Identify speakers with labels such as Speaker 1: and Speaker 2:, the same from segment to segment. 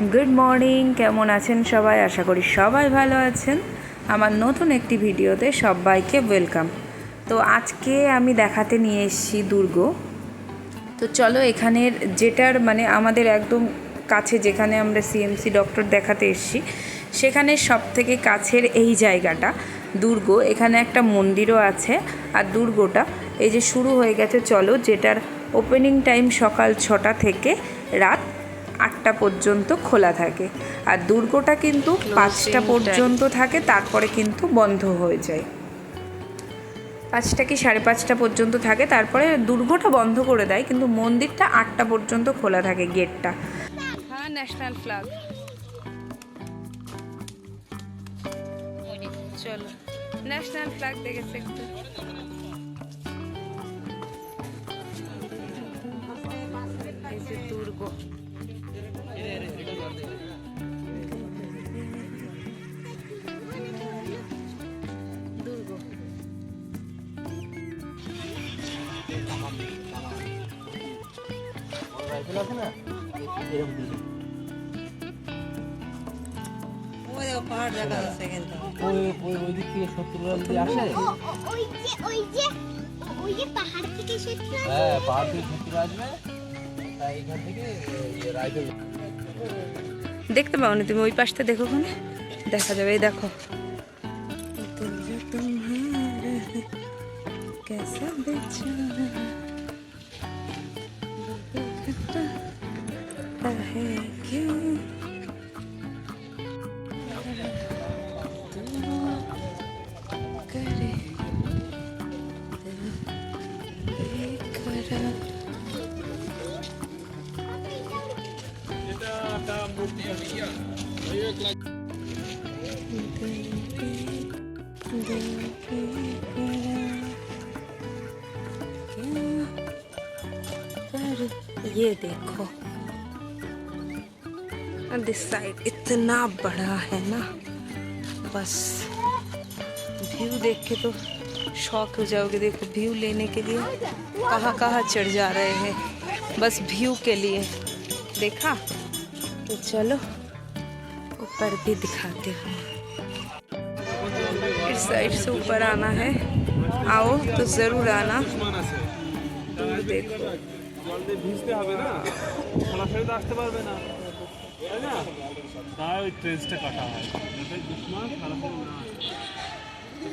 Speaker 1: Good morning কেমন আছেন সবাই? আশা করি সবাই ভালো আছেন। আমার নতুন একটি ভিডিওতে সবাইকে ওয়েলকাম তো আজকে আমি দেখাতে নিয়ে এসেছি দুর্গ। তো চলো এখানের যেটার মানে আমাদের একদম কাছে যেখানে আমরা সিএমসি ডক্টর দেখাতে এসেছি, সেখানে সব থেকে কাছের এই জায়গাটা দুর্গ। এখানে একটা মন্দিরও আছে, আর দুর্গটা এই যে শুরু হয়ে গেছে, চলো যেটার ওপেনিং টাইম সকাল ছটা থেকে রাত আটটা পর্যন্ত খোলা থাকে। আর দুর্গটা কিন্তু পাঁচটা পর্যন্ত থাকে তারপরে কিন্তু বন্ধ হয়ে যায়। পাঁচটা কি সাড়ে পাঁচটা পর্যন্ত থাকে? তারপরে দুর্গটা বন্ধ করে দেয় কিন্তু মন্দিরটা আটটা পর্যন্ত খোলা থাকে গেটটা। হ্যাঁ ন্যাশনাল ফ্ল্যাগ চলো ন্যাশনাল ফ্ল্যাগ দেখেছে একটু।
Speaker 2: থেকে
Speaker 3: সত্যি
Speaker 2: হ্যাঁ পাহাড় থেকে সত্তর আসবে তাই এখান থেকে ইয়ে রাইফেল
Speaker 1: দেখতে পাও না তুমি ওই পাশটা দেখো ওখানে দেখা যাবে এই দেখো कैसा बेचारा ये देखो। दिस साइड इतना बड़ा है ना बस। व्यू देख के तो शौक हो जाओगे देखो व्यू लेने के लिए कहाँ कहाँ चढ़ जा रहे हैं बस व्यू के लिए देखा तो चलो ऊपर भी दिखाते हैं इस साइड से ऊपर आना है आओ तो ज़रूर आना दूर देखो
Speaker 4: জল দিয়ে ভিজতে হবে না সরাসরি তো আসতে পারবে না তাই না তাই ওই ট্রেসটা কাটা হয়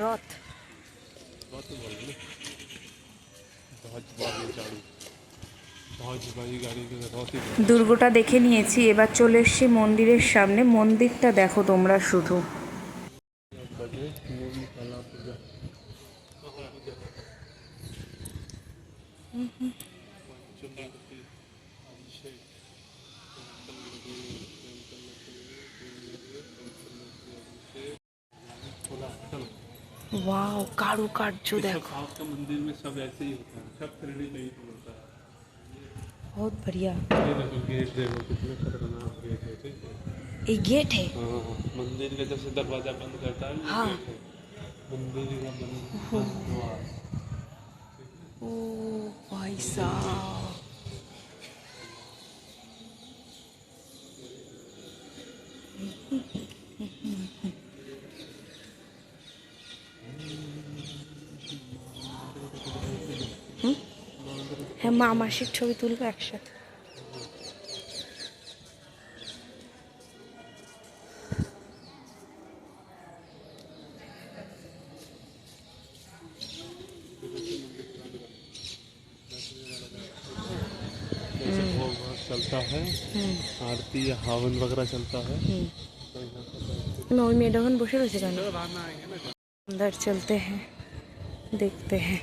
Speaker 4: রথ।
Speaker 1: দুর্গটা দেখে নিয়েছি এবার চলে এসছি মন্দিরের সামনে। মন্দিরটা দেখো তোমরা শুধু। वाओ कारुकार्य देखो
Speaker 4: साउथ का मंदिर में सब ऐसे ही होता है सब थ्री में ही होता है।
Speaker 1: बहुत बढ़िया।
Speaker 4: ये देखो गेट देखो कितने खतरनाक गेट है
Speaker 1: ये गेट है?
Speaker 4: हाँ मंदिर का जैसे दरवाज़ा बंद करता है
Speaker 1: हाँ।
Speaker 4: मंदिर का बंद द्वार
Speaker 1: ओ भाई साहब। হ্যাঁ মা মাসির ছবি তুলবো একসাথে
Speaker 4: जैसे भोग भात चलता चलता है आरती हवन वगैरह चलता है तो यहाँ पर बैठ
Speaker 1: না ওই মেয়েটা ওখানে বসে রয়েছে কেন अंदर चलते हैं देखते हैं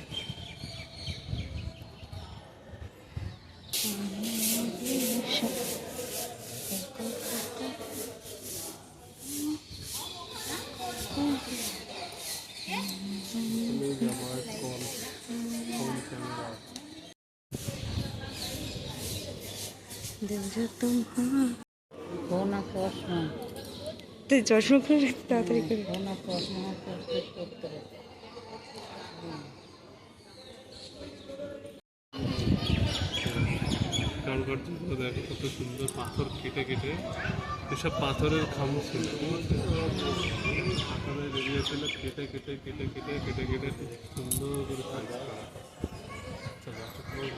Speaker 1: তুই চশমা করে রাখ, তাড়াতাড়ি করে।
Speaker 4: কারুকার্যগুলো দেখো কত সুন্দর পাথর কেটে কেটে। এসব পাথরের খাম ছিল। পাথরের এরিয়া ছিল কেটে কেটে কেটে কেটে কেটে কেটে। খুব সুন্দর করে সাইজ করা চলো, একটা করব।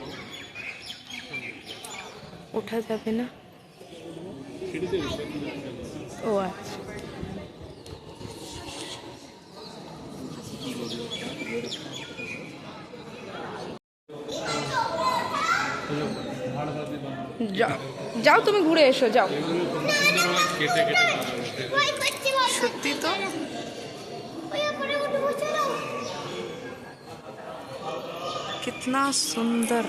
Speaker 1: ওঠা যাবে না
Speaker 4: সিঁড়িতে এসে
Speaker 1: ও আচ্ছা যাও যাও তুমি ঘুরে এসো যাও
Speaker 4: এগুলো কত সুন্দরভাবে কেটে কেটে করা হয়েছে
Speaker 3: ওই করছি বল
Speaker 1: সত্যি তো
Speaker 3: ওই উপরে উঠে বসে দাও
Speaker 1: कितना सुंदर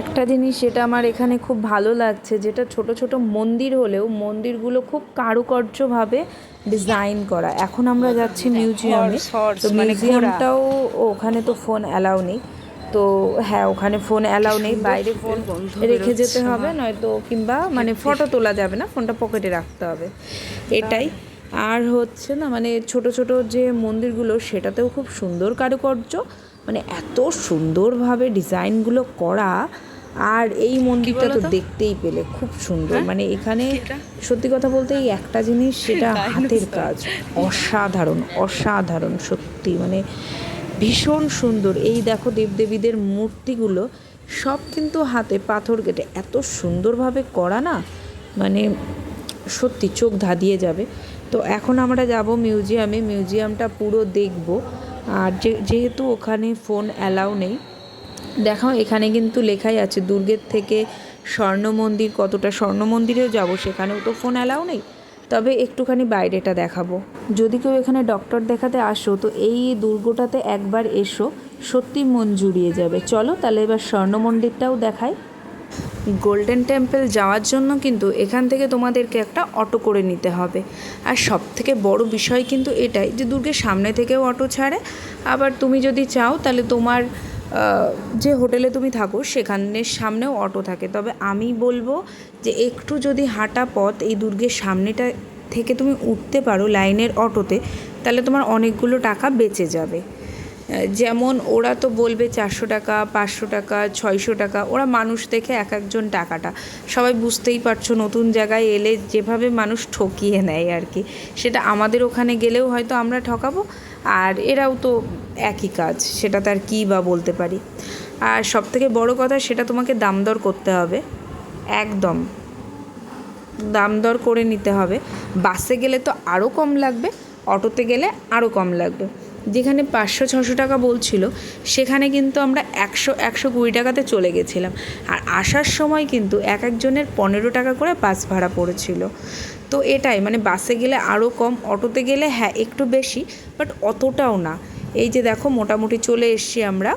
Speaker 1: একটা জিনিস যেটা আমার এখানে খুব ভালো লাগছে যেটা ছোট ছোট মন্দির হলেও মন্দিরগুলো খুব কারুকার্যভাবে ডিজাইন করা। এখন আমরা যাচ্ছি মিউজিয়ামে তো মিউজিয়ামটাও ওখানে তো ফোন অ্যালাউ নেই। তো হ্যাঁ ওখানে ফোন অ্যালাউ নেই। বাইরে ফোন রেখে যেতে হবে নয়তো কিংবা মানে ফটো তোলা যাবে না ফোনটা পকেটে রাখতে হবে। এটাই। আর হচ্ছে না মানে ছোট ছোট যে মন্দিরগুলো সেটাতেও খুব সুন্দর কারুকার্য। মানে এত সুন্দরভাবে ডিজাইনগুলো করা আর এই মন্দিরটা তো দেখতেই পেলে খুব সুন্দর। মানে এখানে সত্যি কথা বলতে এই একটা জিনিস সেটা হাতের কাজ অসাধারণ অসাধারণ সত্যি। মানে ভীষণ সুন্দর। এই দেখো দেবদেবীদের মূর্তিগুলো সব কিন্তু হাতে পাথর কেটে এত সুন্দরভাবে করা না মানে সত্যি চোখ ধাঁধিয়ে যাবে। তো এখন আমরা যাব মিউজিয়ামে মিউজিয়ামটা পুরো দেখব। আর যেহেতু ওখানে ফোন অ্যালাউ নেই দেখাও এখানে কিন্তু লেখাই আছে, দুর্গের থেকে স্বর্ণ মন্দির, কতটা স্বর্ণ মন্দিরেও যাব সেখানেও তো ফোন অ্যালাউ নেই। তবে একটুখানি বাইরেটা দেখাবো। যদি কেউ এখানে ডক্টর দেখাতে আসো, তো এই দুর্গটাতে একবার এসো, সত্যি মন জুড়িয়ে যাবে। চলো তাহলে এবার স্বর্ণ মন্দিরটাও দেখাই। গোল্ডেন টেম্পল যাওয়ার জন্য কিন্তু এখান থেকে তোমাদেরকে একটা অটো করে নিতে হবে। আর সব থেকে বড় বিষয় কিন্তু এটাই যে দুর্গের সামনে থেকেও অটো ছাড়ে। আবার তুমি যদি চাও তাহলে তোমার যে হোটেলে তুমি থাকো সেখানের সামনেও অটো থাকে। তবে আমি বলব যে একটু যদি হাঁটা পথ এই দুর্গের সামনেটা থেকে তুমি উঠতে পারো লাইনের অটোতে তাহলে তোমার অনেকগুলো টাকা বেঁচে যাবে। যেমন ওরা তো বলবে চারশো টাকা, পাঁচশো টাকা, ছয়শো টাকা, ওরা মানুষ দেখে এক একজন টাকাটা। সবাই বুঝতেই পারছ নতুন জায়গায় এলে যেভাবে মানুষ ঠকিয়ে নেয় আর কি। সেটা আমাদের ওখানে গেলেও হয়তো আমরা ঠকাবো, আর এরাও তো একই কাজ সেটা তার কী বা বলতে পারি। আর সব থেকে বড়ো কথা, সেটা তোমাকে দাম দর করতে হবে। একদম। দাম দর করে নিতে হবে। বাসে গেলে তো আরও কম লাগবে, অটোতে গেলে আরও কম লাগবে। যেখানে পাঁচশো, ছশো টাকা বলছিল, সেখানে কিন্তু আমরা একশো একশো কুড়ি টাকাতে চলে গেছিলাম। আর আসার সময় কিন্তু এক একজনের পনেরো টাকা করে বাস ভাড়া পড়েছিল। তো এটাই মানে বাসে গেলে আরও কম, অটোতে গেলে হ্যাঁ একটু বেশি, বাট অতটাও না। এই যে দেখো, মোটামুটি চলে এসছি আমরা।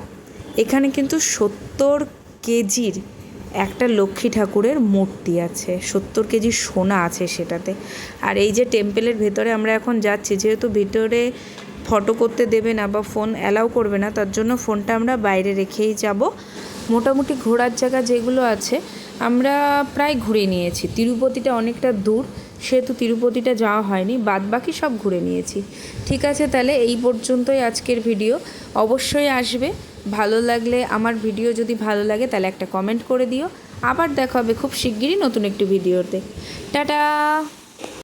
Speaker 1: এখানে কিন্তু সত্তর কেজির একটা লক্ষ্মী ঠাকুরের মূর্তি আছে। সত্তর কেজি সোনা আছে সেটাতে। আর এই যে টেম্পেলের ভেতরে আমরা এখন যাচ্ছি, যেহেতু ভেতরে ফটো করতে দেবে না বা ফোন অ্যালাউ করবে না, তার জন্য ফোনটা আমরা বাইরে রেখেই যাব। মোটামুটি ঘোরার জায়গা যেগুলো আছে, আমরা প্রায় ঘুরে নিয়েছি। তিরুপতিটা অনেকটা দূর, সেহেতু তিরুপতিটা যাওয়া হয়নি বাদ বাকি সব ঘুরে নিয়েছি। ঠিক আছে, তাহলে এই পর্যন্তই আজকের ভিডিও। অবশ্যই আসবে। ভালো লাগলে আমার ভিডিও যদি ভালো লাগে, তাহলে একটা কমেন্ট করে দিও। আবার দেখা হবে খুব শিগগিরই নতুন একটি ভিডিওতে। টাটা!